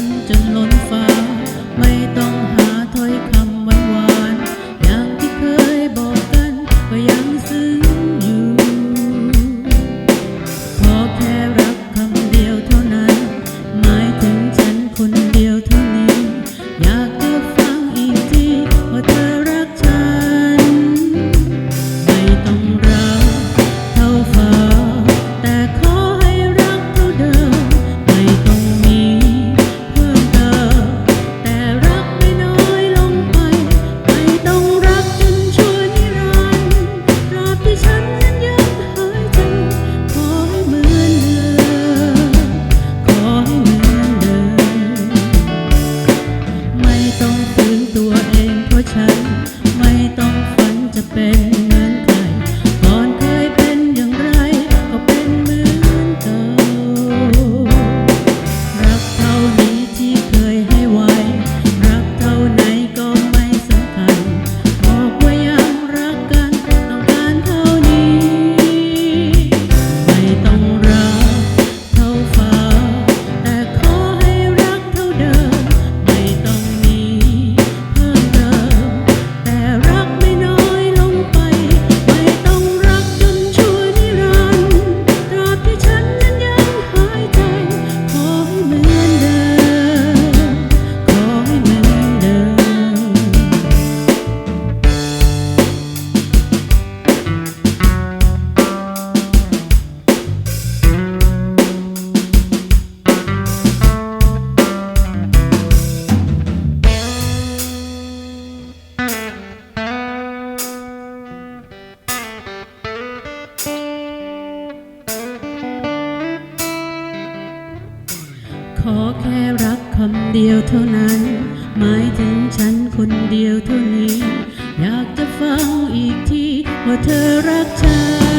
to time. ขอแค่รักคำเดียวเท่านั้น หมายถึงฉันคนเดียวเท่านี้ อยากจะฟังอีกทีว่าเธอรักฉัน